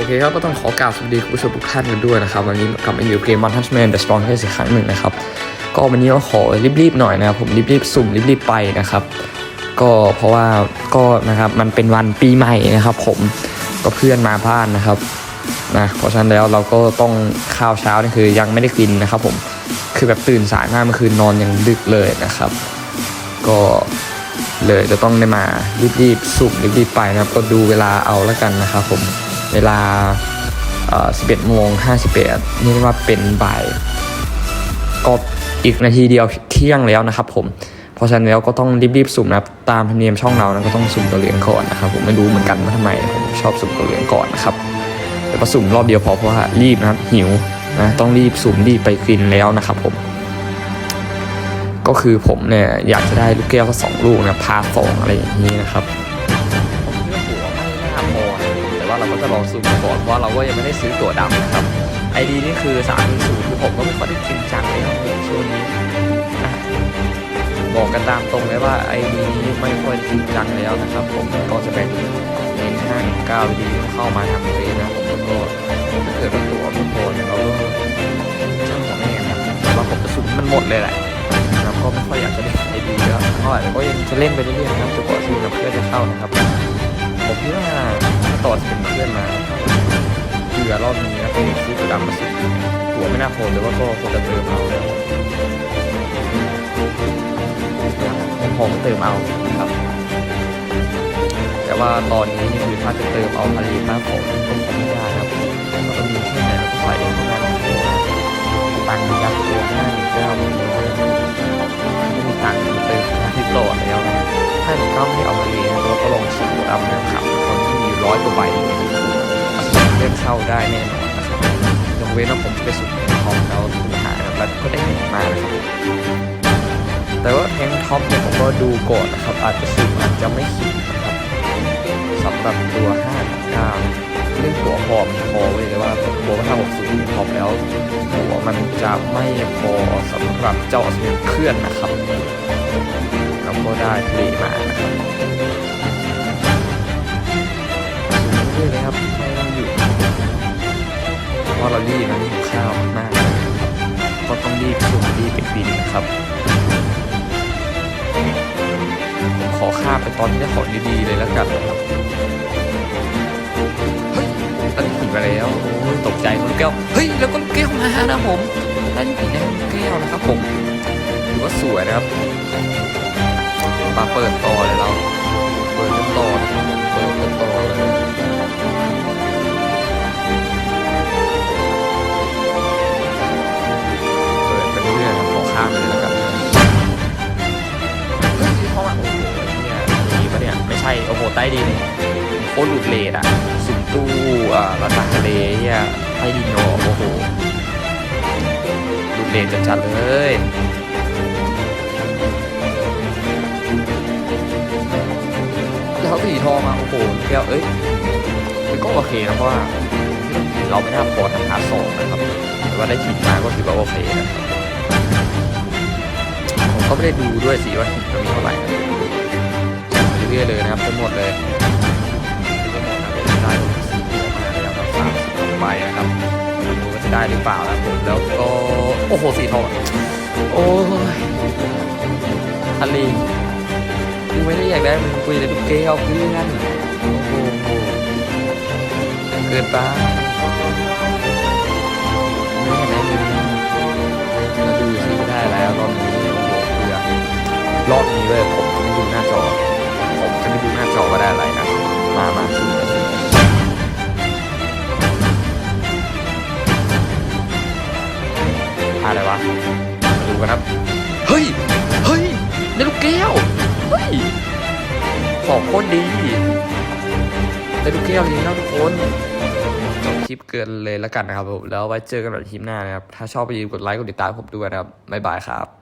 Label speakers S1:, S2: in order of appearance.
S1: โอเคครับก็ต้องขอกราบสวัสดีคุณผู้ชมทุกท่านกันด้วยนะครับ วันนี้กลับมาอยู่เกม One Punch Man The Strongest อีกครั้งหนึ่งนะครับ ก็วันนี้ก็ขอรีบๆหน่อยนะครับ ผมรีบๆสุ่มรีบๆไปนะครับ ก็เพราะว่าก็นะครับมันเป็นวันปีใหม่นะครับ ผมก็เพื่อนมาบ้านนะครับนะเพราะฉะนั้นแล้วเราก็ต้องข้าวเช้านี่คือยังไม่ได้กินนะครับ ผมคือแบบตื่นสายมากเมื่อคืนนอนยังดึกเลยนะครับ ก็เลยจะต้องได้มารีบๆสุ่มรีบๆไปนะครับ ก็ดูเวลาเอาแล้วกันนะครับ ผม เวลา 11โมง51นี่เรียกว่าเป็นบ่ายก็อีกนาทีเดียวเที่ยงแล้วนะครับ ผมเพราะฉะนั้นแล้วก็ต้องรีบๆสุ่มนะครับตามธรรมเนียมช่องเรานะก็ต้องสุ่มตัวเหลืองก่อนนะครับผมไม่รู้เหมือนกันว่าทำไมผมชอบสุ่มตัวเหลืองก่อนนะครับแต่ก็สุ่มรอบเดียวพอเพราะว่ารีบนะครับหิวนะต้องรีบสุ่มรีบไปกินแล้วนะครับผม ก็คือผมเนี่ยอยากจะได้ลูกแก้วสักสองลูกนะพาสองอะไรอย่างนี้นะครับ ก็จะลองซูมก่อนเพราะว่าเราก็ยังไม่ได้ซื้อตั๋วดำนะครับไอดีนี่คือ3ามศูนย์คือผมก็ไม่ค่อยได้จริงจังเลยครับช่วงนี้บอกกันตามตรงเลยว่าไอดีนี้ไม่ค่อยจริงจังแล้วนะครับ ผมก็จะเป็นเน้นห้าเก้าดีเข้ามาทำเฟซนะครับผมก็ถ้าเกิดว่าตั๋วไม่พอเนี่ยเราก็ช่างหัวแม่ครับแต่ว่าผมจะสุ่มมันหมดเลยแหละนะครับก็ไม่ค่อยอยากจะเล่นไอดีแล้วเท่าไหร่แต่ก็ยังจะเล่นไปเรื่อยๆนะครับจนกว่าทีมกับเพื่อนจะเข้านะครับผมคิดว่าถ้า ตอจะเป็นเพื่อนมาเผื่อรอบนี้นะเป็นซื้อตัวดำมาสุดหัวไม่น่าพอแต่ว่าก็คงจะเติมเอาแล้วผมพอเติมเอาครับ แต่ว่าตอนนี้นี่คือถ้าจะเติมเอาผลิตนะผมผมไม่ได้ครับก็ต้องมีแค่ไหนก็ใส่เองเท่านั้นตังค์ยัดตัวห้เจ้าหมดเลยไม่มีตังค์เติมที่โหลดแล้วถ้าหนูเข้าไม่เอามาเรียนเราก็ลองสุ่มดำนะครับ ต่อยกว่าใบเริ่มเข้าได้แน่นอนนะครับยกเว้นว่าผมจะไปสุ่มของแล้วสุ่มหาแล้วก็ได้เงินมานะครับแต่ว่าแทงท็อปเนี่ยผมก็ดูก่อนนะครับ อาจจะสุ่มอาจจะไม่ขิดนะครับสำหรับตัว5 9เรื่องตัวพอมพอเลยว่าตัวถ้าผมสุ่มพอมแล้วหัวมันจะไม่พอสำหรับเจ้าอสเมนเคลื่อนนะครับเราก็ได้ทะเลมานะครับ ราะเรารีบนะนี่ข้าวมากก็ต้องรีบสูงรีบไปบินนะครับ ผมขอข้าไปตอนที่ได้ของดีๆเลยแล้วกันนะครับเฮ้ยตอนนี้ถึงไปแล้วโอ้ยตกใจลูกแก้วเฮ้ยแล้วก็แก้วมานะผมได้ที่ได้ลูกแก้วนะครับผมถือว่าสวยนะครับมาเปิดต่อเลยเรา ช่โอ้โหใต้ดินโคตรหลุดเลดอะสุ่มตู้อ่าระดับทะเลเนี่ยใต้ดินเนอะโอ้โหดูเลนจัดๆเลยแล้วสีทองมาโอ้โหแก้วเอ้ยมันก็โอเคนะเพราะว่าเราไม่น่าพอทำพาร์ทสองนะครับ แต่ว่าได้หินมาก็ถือว่าโอเคนะครับผมก็ไม่ได้ดูด้วยสิว่าหินมันมีเท่าไหร่ อยๆเลยนะครับทั้งหมดเลยได้สาแล้วครับสามสิบใบนะครับไม่รู้ว่าจะได้หรือเปล่านะผมแล้วก็โอ้โหสีทองโอ้ยทะเลกูไม่ได้อยากได้มึงกูอยากได้ลูกแก้วเพื่อนโอ้โหเกินไปไม่ได้มึงมาดูซิได้แล้วรอบนี้โอ้โหเพื่อนรอบ กันครับ เฮ้ย เฮ้ยได้ลูกแก้ว เฮ้ย ของโคตรดีได้ลูกแก้วนี้นะทุกคนจบคลิปเกินเลยแล้วกันนะครับผมแล้วไว้เจอกันใหม่คลิปหน้านะครับ ถ้าชอบไปยืมกดไลค์กดติดตามผมด้วยนะครับ บ๊ายบายครับ